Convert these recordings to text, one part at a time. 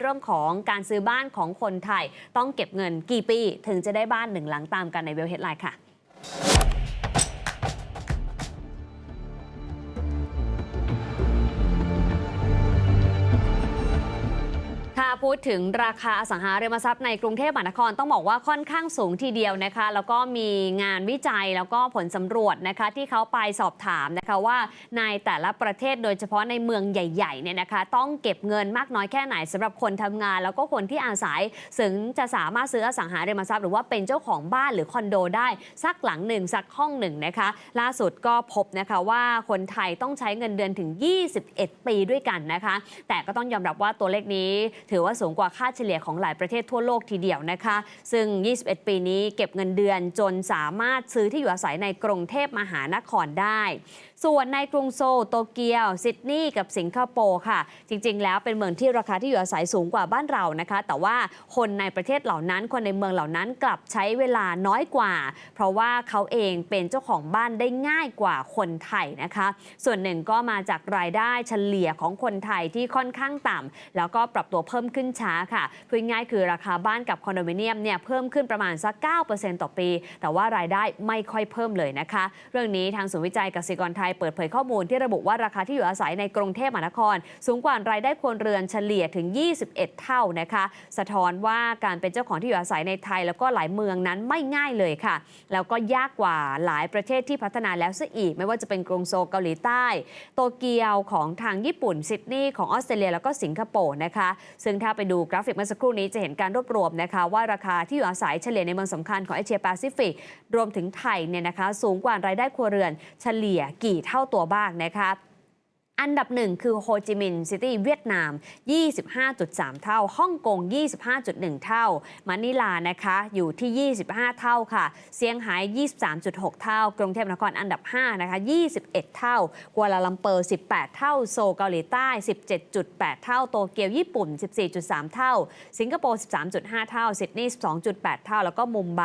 เรื่องของการซื้อบ้านของคนไทย ต้องเก็บเงินกี่ปี ถึงจะได้บ้านหนึ่งหลังตามกันในเวลเฮดไลน์ค่ะ พูดถึงราคาอสังหาริมทรัพย์ในกรุงเทพมหานครต้องบอกว่าค่อนข้างสูงทีเดียวนะคะ แล้วก็มีงานวิจัยแล้วก็ผลสำรวจนะคะ ที่เขาไปสอบถามนะคะว่าในแต่ละประเทศโดยเฉพาะในเมืองใหญ่ๆเนี่ยนะคะ ต้องเก็บเงินมากน้อยแค่ไหนสำหรับคนทำงาน แล้วก็คนที่อาศัยถึงจะสามารถซื้ออสังหาริมทรัพย์หรือว่าเป็นเจ้าของบ้านหรือคอนโดได้สักหลังหนึ่งสักห้องหนึ่งนะคะ ล่าสุดก็พบนะคะว่าคนไทยต้องใช้เงินเดือนถึง 21 ปีด้วยกันนะคะ แต่ก็ต้องยอมรับว่าตัวเลขนี้ถือว่าสูงกว่าค่าเฉลี่ยของหลายประเทศทั่วโลกทีเดียวนะคะ ซึ่ง 21 ปีนี้เก็บเงินเดือนจนสามารถซื้อที่อยู่อาศัยในกรุงเทพมหานครได้ ส่วนในกรุงโซลโตเกียว ซิดนีย์กับสิงคโปร์ค่ะ จริง ๆ แล้วเป็นเมืองที่ราคาที่อยู่อาศัยสูงกว่าบ้านเรานะคะ แต่ว่าคนในประเทศเหล่านั้น คนในเมืองเหล่านั้นกลับใช้เวลาน้อยกว่า เพราะว่าเขาเองเป็นเจ้าของบ้านได้ง่ายกว่าคนไทยนะคะ ส่วนหนึ่งก็มาจากรายได้เฉลี่ยของคนไทยที่ค่อนข้างต่ำแล้วก็ปรับตัวเพิ่มขึ้นช้าค่ะพูดง่ายคือราคาบ้านกับคอนโดมิเนียมเนี่ยเพิ่มขึ้นประมาณสัก 9%ต่อปี แต่ว่ารายได้ไม่ค่อยเพิ่มเลยนะคะ เรื่องนี้ทางศูนย์วิจัยกสิกรไทยเปิดเผยข้อมูลที่ระบุว่าราคาที่อยู่อาศัยในกรุงเทพมหานคร สูงกว่ารายได้ครัวเรือนเฉลี่ยถึง 21 เท่านะคะ สะท้อนว่าการเป็นเจ้าของที่อยู่อาศัยในไทย แล้วก็หลายเมืองนั้นไม่ง่ายเลยค่ะ แล้วก็ยากกว่าหลายประเทศที่พัฒนาแล้วซะอีก ไม่ว่าจะเป็นกรุงโซลเกาหลีใต้ โตเกียวของทางญี่ปุ่นซิดนีย์ของออสเตรเลียแล้วก็สิงคโปร์นะคะ ซึ่งถ้าไปดูกราฟิกเมื่อสักครู่นี้จะเห็นการรวบรวมนะคะ ว่าราคาที่อยู่อาศัยเฉลี่ยในเมืองสำคัญของเอเชียแปซิฟิกรวมถึงไทยเนี่ยนะคะ สูงกว่ารายได้ครัวเรือนเฉลี่ยกี่เท่าตัวบ้างนะคะ อันดับหนึ่งคือโฮจิมินห์ซิตี้เวียดนาม 25.3 เท่า ฮ่องกง 25.1 เท่า มะนิลานะคะอยู่ที่ 25 เท่าค่ะ เซี่ยงไฮ้23.6 เท่า กรุงเทพมหานครอันดับ 5 นะคะ 21 เท่า กัวลาลัมเปอร์ 18 เท่า โซลเกาหลีใต้ 17.8 เท่า โตเกียวญี่ปุ่น 14.3 เท่า สิงคโปร์ 13.5 เท่า ซิดนีย์ 12.8 เท่า แล้วก็มุมไบ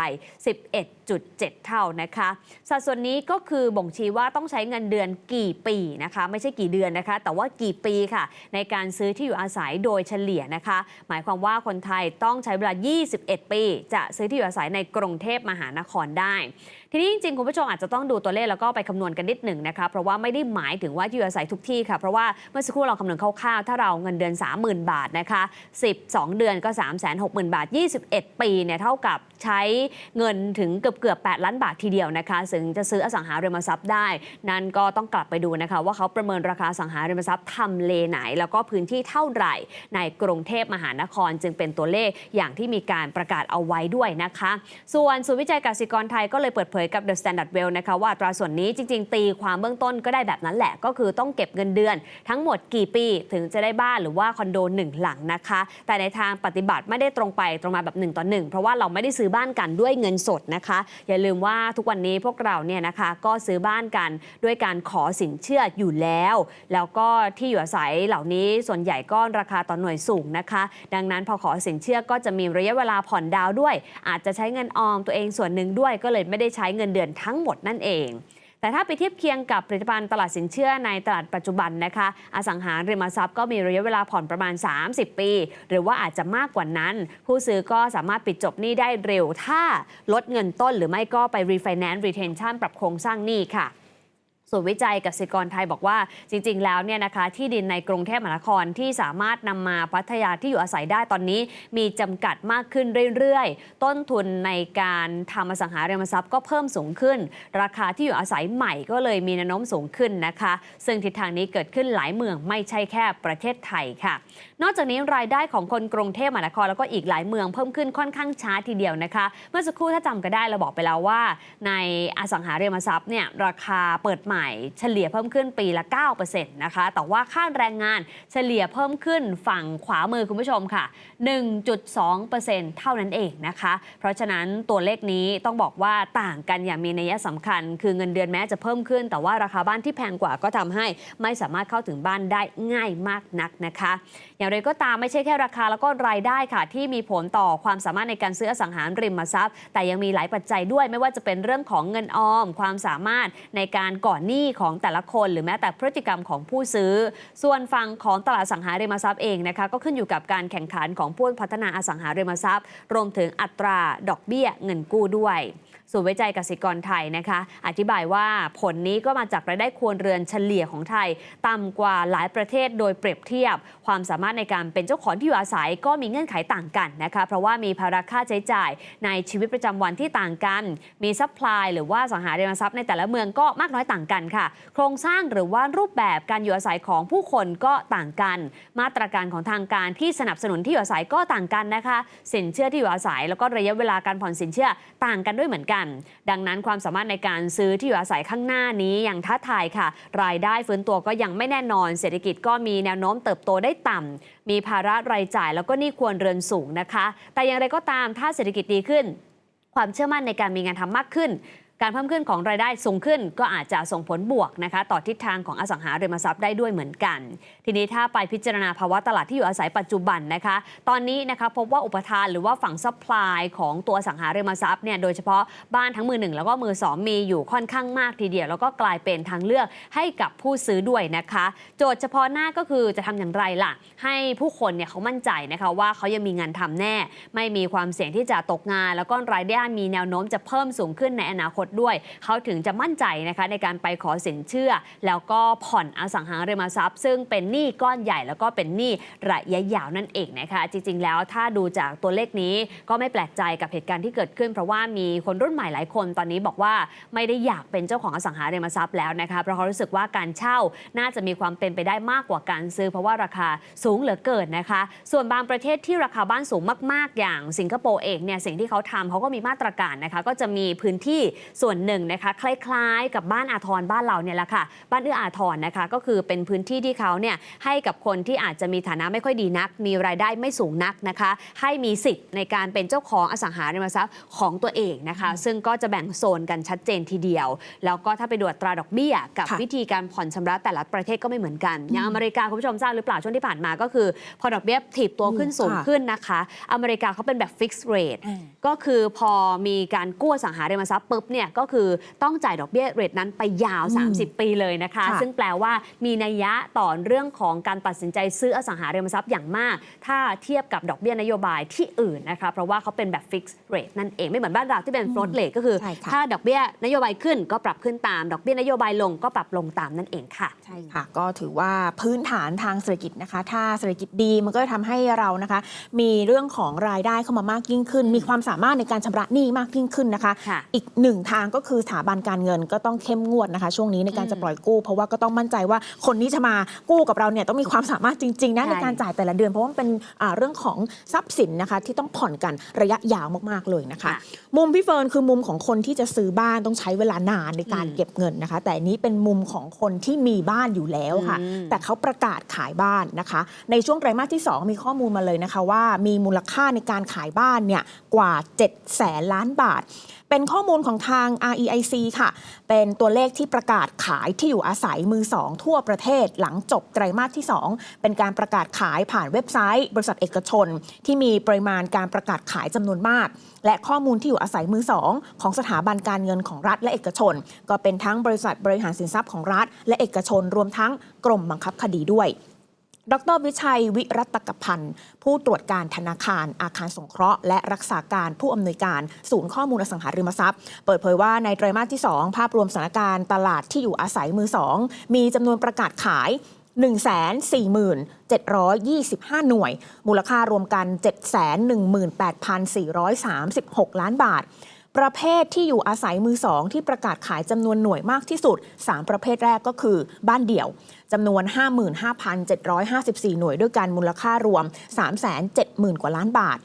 11.7 เท่านะคะ สัดส่วนนี้ก็คือบ่งชี้ว่าต้องใช้เงินเดือนกี่ปีนะคะ ไม่ใช่กี่เดือนนะคะ แต่ว่ากี่ปีค่ะ ในการซื้อที่อยู่อาศัยโดยเฉลี่ยนะคะ หมายความว่าคนไทยต้องใช้เวลา 21 ปี จะซื้อที่อยู่อาศัยในกรุงเทพมหานครได้ ทีนี้จริงๆ คุณผู้ชมอาจจะต้องดูตัวเลขแล้วก็ไปคำนวณกันนิดหนึ่งนะคะเพราะว่าไม่ได้หมายถึงว่าที่อยู่อาศัยทุกที่ค่ะ เพราะว่าเมื่อสักครู่เราคำนวณคร่าวๆถ้าเราเงินเดือน 30,000 บาทนะคะ 12 เดือนก็ 360,000 บาท 21 ปีเนี่ยเท่ากับใช้เงินถึงเกือบเกือบ8ล้านบาททีเดียวนะคะถึงจะซื้ออสังหาริมทรัพย์ได้ นั่นก็ต้องกลับไปดูนะคะ ว่าเขาประเมินราคาสังหาริมทรัพย์ทำเลไหน แล้วก็พื้นที่เท่าไหร่ ในกรุงเทพมหานครจึงเป็นตัวเลขอย่างที่มีการประกาศเอาไว้ด้วยนะคะ ส่วนศูนย์วิจัยกสิกรไทยก็เลยเปิดเผยกับ The Standard Well นะคะว่าอัตราส่วนนี้จริง ๆ ตีความเบื้องต้นก็ได้แบบนั้นแหละ ก็คือต้องเก็บเงินเดือน ทั้งหมดกี่ปีถึงจะได้บ้านหรือว่าคอนโดหนึ่งหลังนะคะ แต่ในทางปฏิบัติไม่ได้ตรงไปตรงมาแบบหนึ่งต่อหนึ่งเพราะว่าเราไม่ได้ซื้อบ้านกันด้วยเงินสดนะคะ อย่าลืมว่าทุกวันนี้พวกเราเนี่ยนะคะก็ซื้อบ้านกันด้วยการขอสินเชื่ออยู่แล้ว แล้วก็ที่อยู่อาศัยเหล่านี้ส่วนใหญ่ก็ราคาต่อหน่วยสูงนะคะ ดังนั้นพอขอสินเชื่อก็จะมีระยะเวลาผ่อนดาวด้วย อาจจะใช้เงินออมตัวเองส่วนหนึ่งด้วยก็เลยไม่ได้ใช้เงินเดือนทั้งหมดนั่นเอง แต่ถ้าไปเทียบเคียงกับผลิตภัณฑ์ตลาดสินเชื่อในตลาดปัจจุบันนะคะ อสังหาริมทรัพย์ก็มีระยะเวลาผ่อนประมาณ 30 ปี หรือว่าอาจจะมากกว่านั้น ผู้ซื้อก็สามารถปิดจบหนี้ได้เร็ว ถ้าลดเงินต้นหรือไม่ก็ไป refinance retention ปรับโครงสร้างหนี้ค่ะ ส่วนวิจัยกสิกรไทยบอกว่าจริง ๆ แล้วเนี่ยนะคะที่ดินในกรุงเทพมหานครที่สามารถนำมาพัทยาที่อยู่อาศัยได้ตอนนี้ มีจำกัดมากขึ้นเรื่อยๆ ต้นทุนในการทำอสังหาริมทรัพย์ก็เพิ่มสูงขึ้น ราคาที่อยู่อาศัยใหม่ก็เลยมีแนวโน้มสูงขึ้นนะคะ ซึ่งทิศทางนี้เกิดขึ้นหลายเมืองไม่ใช่แค่ประเทศไทยค่ะ นอกจากนี้รายได้ของคนกรุงเทพมหานครแล้วก็อีกหลายเมืองเพิ่มขึ้นค่อนข้างช้าทีเดียวนะคะ เมื่อสักครู่ถ้าจำกันได้เราบอกไปแล้วว่า ในอสังหาริมทรัพย์เนี่ยราคาเปิดใหม่เฉลี่ยเพิ่มขึ้นปีละ 9%นะคะ แต่ว่าค่าแรงงานเฉลี่ยเพิ่มขึ้นฝั่งขวามือคุณผู้ชมค่ะ 1.2%เท่านั้นเองนะคะ เพราะฉะนั้นตัวเลขนี้ต้องบอกว่าต่างกันอย่างมีนัยสำคัญ คือเงินเดือนแม้จะเพิ่มขึ้น แต่ว่าราคาบ้านที่แพงกว่าก็ทำให้ไม่สามารถเข้าถึงบ้านได้ง่ายมากนักนะคะ อย่างไรก็ตามไม่ใช่แค่ราคาแล้วก็รายได้ค่ะ ที่มีผลต่อความสามารถในการซื้ออสังหาริมทรัพย์ แต่ยังมีหลายปัจจัยด้วยไม่ว่าจะเป็นเรื่องของเงินออม ความสามารถในการก่อนหนี้ของแต่ละคน หรือแม้แต่พฤติกรรมของผู้ซื้อ ส่วนฝั่งของตลาดสังหาริมทรัพย์เองนะคะก็ขึ้นอยู่กับการแข่งขันของผู้พัฒนาอสังหาริมทรัพย์ รวมถึงอัตราดอกเบี้ยเงินกู้ด้วย ศูนย์วิจัยกสิกรไทยนะคะ อธิบายว่าผลนี้ก็มาจากรายได้ครัวเรือนเฉลี่ยของไทย ต่ำกว่าหลายประเทศโดยเปรียบเทียบ ความสามารถในการเป็นเจ้าของที่อยู่อาศัยก็มีเงื่อนไขต่างกันนะคะเพราะว่ามีภาระค่าใช้จ่ายในชีวิตประจำวันที่ต่างกัน มีซัพพลายหรือว่าสังหาริมทรัพย์ในแต่ละเมืองก็มากน้อยต่างกันค่ะ โครงสร้างหรือว่ารูปแบบการอยู่อาศัยของผู้คนก็ต่างกัน มาตรการของทางการที่สนับสนุนที่อยู่อาศัยก็ต่างกันนะคะ สินเชื่อที่อยู่อาศัย แล้วก็ระยะเวลาการผ่อนสินเชื่อต่างกันด้วยเหมือนกันดังนั้นความสามารถในการซื้อที่อยู่อาศัยข้างหน้านี้ยังท้าทายค่ะ รายได้ฟื้นตัวก็ยังไม่แน่นอน เศรษฐกิจก็มีแนวโน้มเติบโตได้ต่ำมีภาระรายจ่ายแล้วก็นี่ควรเรือนสูงนะคะ แต่อย่างไรก็ตามถ้าเศรษฐกิจดีขึ้น ความเชื่อมั่นในการมีงานทำมากขึ้น การเพิ่มขึ้นของรายได้สูงขึ้นก็อาจจะส่งผลบวกนะคะต่อทิศทางของอสังหาริมทรัพย์ได้ด้วยเหมือนกัน ทีนี้ถ้าไปพิจารณาภาวะตลาดที่อยู่อาศัยปัจจุบันนะคะตอนนี้นะคะพบว่าอุปทานหรือว่าฝั่งซัพพลายของตัวอสังหาริมทรัพย์เนี่ยโดยเฉพาะบ้านทั้งมือหนึ่งแล้วก็มือสองมีอยู่ค่อนข้างมากทีเดียว แล้วก็กลายเป็นทางเลือกให้กับผู้ซื้อด้วยนะคะ โจทย์เฉพาะหน้าก็คือจะทำอย่างไรล่ะ ให้ผู้คนเนี่ยเขามั่นใจนะคะว่าเขายังมีงานทำแน่ ไม่มีความเสี่ยงที่จะตกงาน แล้วก็รายได้มีแนวโน้มจะเพิ่มสูงขึ้นในอนาคตด้วย เขาถึงจะมั่นใจนะคะในการไปขอสินเชื่อ แล้วก็ผ่อนอสังหาริมทรัพย์ ซึ่งเป็นหนี้ก้อนใหญ่แล้วก็เป็นหนี้ระยะยาวนั่นเองนะคะ จริง ๆ แล้วถ้าดูจากตัวเลขนี้ก็ไม่แปลกใจกับเหตุการณ์ที่เกิดขึ้น เพราะว่ามีคนรุ่นใหม่หลายคนตอนนี้บอกว่าไม่ได้อยากเป็นเจ้าของอสังหาริมทรัพย์แล้วนะคะเพราะเขารู้สึกว่าการเช่าน่าจะมีความเป็นไปได้มากกว่าการซื้อ เพราะว่าราคาสูงเหลือเกินนะคะ ส่วนบางประเทศที่ราคาบ้านสูงมาก ๆ อย่างสิงคโปร์เองเนี่ยสิ่งที่เขาทำเขาก็มีมาตรการนะคะ ก็จะมีพื้นที่ส่วนหนึ่งนะคะคล้ายๆ กับบ้านอาทรบ้านเราเนี่ยแหละค่ะ บ้านเอื้ออาทรนะคะก็คือเป็นพื้นที่ที่เขาเนี่ยให้กับคนที่อาจจะมีฐานะไม่ค่อยดีนัก มีรายได้ไม่สูงนักนะคะ ให้มีสิทธิ์ในการเป็นเจ้าของอสังหาริมทรัพย์ของตัวเองนะคะ ซึ่งก็จะแบ่งโซนกันชัดเจนทีเดียว แล้วก็ถ้าไปดูอัตราดอกเบี้ย กับค่ะวิธีการผ่อนชำระแต่ละประเทศก็ไม่เหมือนกัน อย่างอเมริกาคุณผู้ชมทราบหรือเปล่าช่วงที่ผ่านมาก็คือ พอดอกเบี้ยถีบตัวขึ้นสูงค่ะขึ้นนะคะ อเมริกาเขาเป็นแบบฟิกซ์เรทอืมก็คือพอมีการกู้อสังหาริมทรัพย์ปุ๊บเนี่ยก็คือต้องจ่ายดอกเบี้ยเรทนั้นไปยาวอืม30 ปีเลยนะคะค่ะซึ่งแปลว่ามีนัยยะต่อเรื่องของการตัดสินใจซื้ออสังหาริมทรัพย์อย่างมาก ถ้าเทียบกับดอกเบี้ยนโยบายที่อื่นนะคะ เพราะว่าเขาเป็นแบบฟิกซ์เรทนั่นเองไม่เหมือนบ้านเราที่เป็น float rate ก็คือใช่ค่ะถ้าดอกเบี้ยนโยบายขึ้นก็ปรับขึ้นตาม ดอกเบี้ยนโยบายลงก็ปรับลงตามนั่นเองค่ะใช่ค่ะ ก็ถือว่าพื้นฐานทางเศรษฐกิจนะคะ ถ้าเศรษฐกิจดีมันก็จะทำให้เรานะคะ มีเรื่องของรายได้เข้ามามากยิ่งขึ้น มีความสามารถในการชำระหนี้มากยิ่งขึ้นนะคะค่ะอีกหนึ่งทางก็คือสถาบันการเงินก็ต้องเข้มงวดนะคะ ช่วงนี้ในการอืมจะปล่อยกู้ เพราะว่าก็ต้องมั่นใจว่าคนที่จะมากู้กับเราเนี่ยต้องมีความสามารถจริงๆนะใช่ในการจ่ายแต่ละเดือน เพราะว่ามันเป็นอ่าเรื่องของทรัพย์สินนะคะที่ต้องผ่อนกันระยะยาวมากๆเลยนะคะค่ะมุมพี่เฟิร์นคือมุมของคนที่จะซื้อบ้านต้องใช้เวลานานในการอืมเก็บเงินนะคะ แต่อันนี้เป็นมุมของคนที่มีบ้านอยู่แล้วค่ะอืมแต่เขาประกาศขายบ้านนะคะ ในช่วงไตรมาสที่ 2 มีข้อมูลมาเลยนะคะ ว่ามีมูลค่าในการขายบ้านเนี่ยกว่า7แสนล้านบาท เป็นข้อมูลของทาง REIC ค่ะ เป็นตัวเลขที่ประกาศขายที่อยู่อาศัยมือสองทั่วประเทศหลังจบไตรมาสที่ 2 เป็นการประกาศขายผ่านเว็บไซต์ บริษัทเอกชน ที่มีปริมาณการประกาศขายจำนวนมาก และข้อมูลที่อยู่อาศัยมือสองของสถาบันการเงินของรัฐและเอกชน ก็เป็นทั้งบริษัทบริหารสินทรัพย์ของรัฐ และเอกชนรวมทั้งกรมบังคับคดีด้วย ดรวิชัยวิรัตกพันธ์ ผู้ตรวจการธนาคาร อาคารสงเคราะห์ และรักษาการผู้อำนวยการศูนย์ข้อมูลอสังหาริมทรัพย์ เปิดเผยว่าในไตรมาสที่ 2 ภาพรวมสถานการณ์ตลาดที่อยู่อาศัยมือ 2 มีจำนวนประกาศขาย 147,725 หน่วย มูลค่ารวมกัน 718,436 ล้านบาท ประเภทที่อยู่อาศัยมือสองที่ประกาศขายจำนวนหน่วยมากที่สุด 3 ประเภทแรกก็คือบ้านเดี่ยวจำนวน 55,754 หน่วยด้วยกันมูลค่ารวม 370,000 กว่าล้านบาท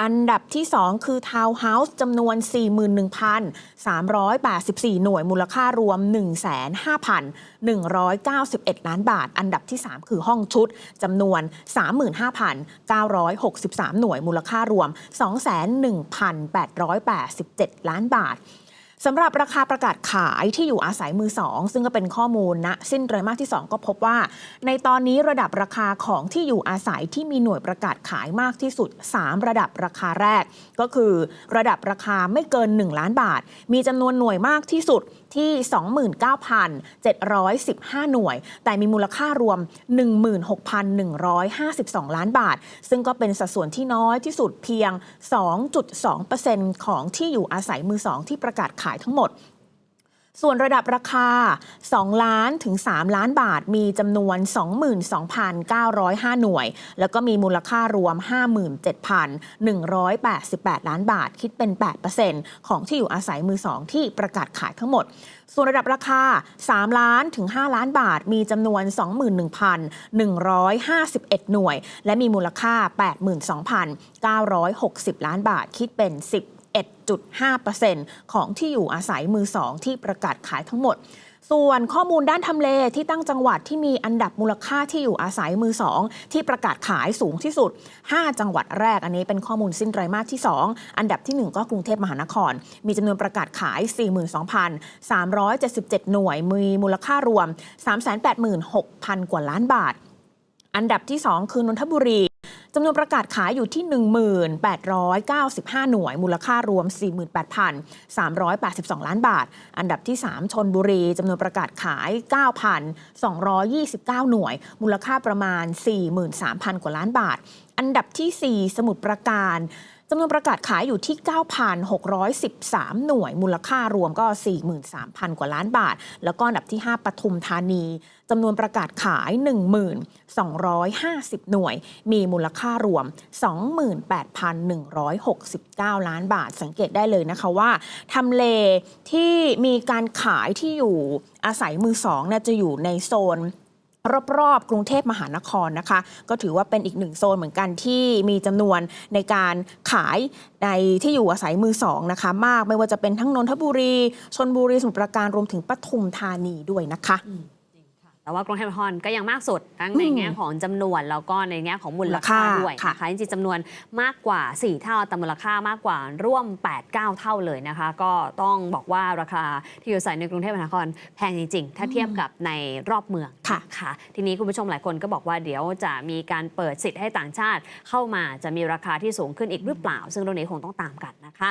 อันดับที่ 2 คือทาวน์เฮาส์จำนวน 41,384 หน่วยมูลค่ารวม 15,191 ล้านบาท อันดับที่ 3 คือห้องชุดจำนวน 35,963 หน่วยมูลค่ารวม 21,887 ล้านบาท สำหรับราคาประกาศขายที่อยู่อาศัยมือสองซึ่งก็เป็นข้อมูลณสิ้นไตรมาสที่ 2 ก็พบว่า ในตอนนี้ระดับราคาของที่อยู่อาศัยที่มีหน่วยประกาศขายมากที่สุด 3 ระดับราคาแรก ก็คือ ระดับราคาไม่เกิน 1 ล้านบาท มีจำนวนหน่วยมากที่สุด ที่ 29,715 หน่วย แต่มีมูลค่ารวม 16,152 ล้านบาท ซึ่งก็เป็นสัดส่วนที่น้อยที่สุดเพียง 2.2%ของที่อยู่อาศัยมือสองที่ประกาศขายทั้งหมด ส่วนระดับราคา 2 ล้านถึง 3 ล้านบาท มีจำนวน 22,905 หน่วย แล้วก็มีมูลค่ารวม 57,188 ล้านบาท คิดเป็น 8%ของที่อยู่อาศัยมือสองที่ประกาศขายทั้งหมด ส่วนระดับราคา 3 ล้านถึง 5 ล้านบาท มีจำนวน 21,151 หน่วย และมีมูลค่า 82,960 ล้านบาท คิดเป็น 10 1.5%ของที่อยู่อาศัยมือสองที่ประกาศขายทั้งหมด ส่วนข้อมูลด้านทำเลที่ตั้งจังหวัดที่มีอันดับมูลค่าที่อยู่อาศัยมือสองที่ประกาศขายสูงที่สุด 5 จังหวัดแรกอันนี้เป็นข้อมูลสิ้นไตรมาสที่ 2 อันดับที่ 1 ก็กรุงเทพมหานคร มีจำนวนประกาศขาย 42,377 หน่วยมีมูลค่ารวม 386,000 กว่าล้านบาท อันดับที่ 2 คือนนทบุรี จำนวนประกาศขายอยู่ที่ 1895 หน่วย มูลค่ารวม 48,382 ล้านบาท อันดับที่ 3 ชนบุรีจำนวนประกาศขาย 9,229 หน่วย มูลค่าประมาณ 43,000 กว่าล้านบาท อันดับที่ 4 สมุทรปราการ จำนวนประกาศขายอยู่ที่ 9,613 หน่วย มูลค่ารวมก็ 43,000 กว่าล้านบาท แล้วก็อันดับที่ 5ปทุมธานีจำนวนประกาศขาย1,250 หน่วย มีมูลค่ารวม 28,169 ล้านบาท สังเกตได้เลยนะคะว่าทำเลที่มีการขายที่อยู่อาศัยมือสองเนี่ยจะอยู่ในโซน รอบๆ กรุงเทพมหานครนะคะ ก็ถือว่าเป็นอีกหนึ่งโซนเหมือนกันที่มีจำนวนในการขายในที่อยู่อาศัยมือสองนะคะ มากไม่ว่าจะเป็นทั้งนนทบุรีชนบุรีสมุทรปราการรวมถึงปทุมธานีด้วยนะคะ แต่ว่ากรุงเทพมหานครก็ยังมากสุดทั้งในอืมแง่ของจำนวนแล้วก็ในแง่ของมูลมูลค่าค่าด้วยค่ะนะคะจริงๆจำนวนมากกว่า 4 เท่าแต่มูลค่ามากกว่าร่วม 8-9 เท่าเลยนะคะ ก็ต้องบอกว่าราคาที่อยู่อาศัยในกรุงเทพมหานครแพงจริงๆ ถ้าเทียบกับในรอบเมืองค่ะค่ะ ทีนี้คุณผู้ชมหลายคนก็บอกว่าเดี๋ยวจะมีการเปิดสิทธิ์ให้ต่างชาติเข้ามาจะมีราคาที่สูงขึ้นอีกหรือเปล่า ซึ่งเรื่องนี้คงต้องตามกันนะคะ